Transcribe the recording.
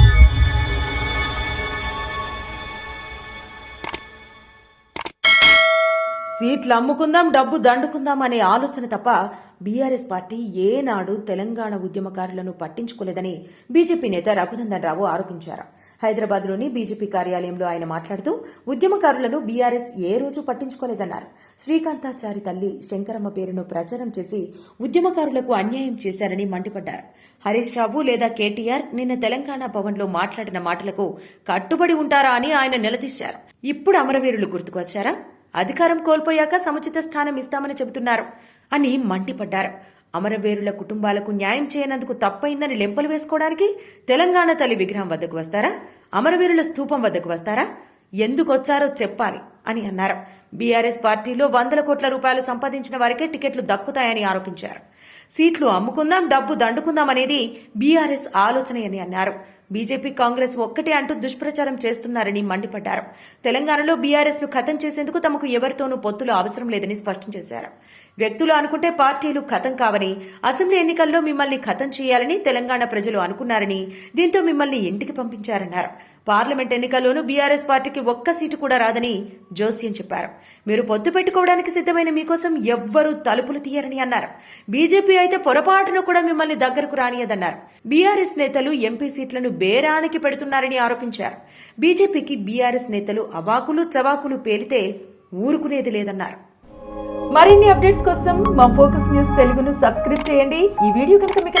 you సీట్లు అమ్ముకుందాం డబ్బు దండుకుందాం అనే ఆలోచన తప్ప బీఆర్ఎస్ పార్టీ ఏనాడు తెలంగాణ ఉద్యమకారులను పట్టించుకోలేదని బీజేపీ నేత రఘునందన్ రావు ఆరోపించారు. హైదరాబాద్లోని బీజేపీ కార్యాలయంలో ఆయన మాట్లాడుతూ ఉద్యమకారులను బీఆర్ఎస్ ఏ రోజు పట్టించుకోలేదన్నారు. శ్రీకాంతాచారి తల్లి శంకరమ్మ పేరును ప్రచారం చేసి ఉద్యమకారులకు అన్యాయం చేశారని మండిపడ్డారు. హరీష్ రావు లేదా కేటీఆర్ నిన్న తెలంగాణ భవన్లో మాట్లాడిన మాటలకు కట్టుబడి ఉంటారా అని ఆయన నిలదీశారు. ఇప్పుడు అమరవీరులు గుర్తుకొచ్చారా? అధికారం కోల్పోయాక సముచిత స్థానం ఇస్తామని చెబుతున్నారు అని మండిపడ్డారు. అమరవీరుల కుటుంబాలకు న్యాయం చేయనందుకు తప్పైందని లెంపలు వేసుకోవడానికి తెలంగాణ తల్లి విగ్రహం వద్దకు వస్తారా? అమరవీరుల స్థూపం వద్దకు వస్తారా? ఎందుకు వచ్చారో చెప్పాలి. అని అన్నారు. బీఆర్ఎస్ పార్టీలో వందల కోట్ల రూపాయలు సంపాదించిన వారికే టికెట్లు దక్కుతాయని ఆరోపించారు. సీట్లు అమ్ముకుందాం డబ్బు దండుకుందాం అనేది బీఆర్ఎస్ ఆలోచనయని అన్నారు. బీజేపీ కాంగ్రెస్ ఒక్కటే అంటూ దుష్ప్రచారం చేస్తున్నారని మండిపడ్డారు. తెలంగాణలో బీఆర్ఎస్ను ఖతం చేసేందుకు తమకు ఎవరితోనూ పొత్తులు అవసరం లేదని స్పష్టం చేశారు. వ్యక్తులు అనుకుంటే పార్టీలు ఖతం కావని అసెంబ్లీ ఎన్నికల్లో మిమ్మల్ని ఖతం చేయాలని తెలంగాణ ప్రజలు అనుకున్నారని దీంతో మిమ్మల్ని ఇంటికి పంపించారన్నారు. పార్లమెంట్ ఎన్నికల్లోనూ బీఆర్ఎస్ పార్టీకి ఒక్క సీటు కూడా రాదని జోస్యం చెప్పారు. మీరు పొత్తు పెట్టుకోవడానికి సిద్ధమైన మీకోసం ఎవ్వరూ తలుపులు తీయరని అన్నారు. బీజేపీ అయితే పొరపాటును కూడా మిమ్మల్ని దగ్గరకు రానియదన్నారు. బీఆర్ఎస్ నేతలు ఎంపీ సీట్లను బేరానికి పెడుతున్నారని ఆరోపించారు. బీజేపీకి బీఆర్ఎస్ నేతలు అవాకులు చవాకులు పేలితే ఊరుకునేది లేదన్నారు. మరిన్ని అప్డేట్స్ కోసం మా ఫోకస్ న్యూస్ తెలుగును సబ్స్క్రైబ్ చేయండి. ఈ వీడియో కనుక మీకు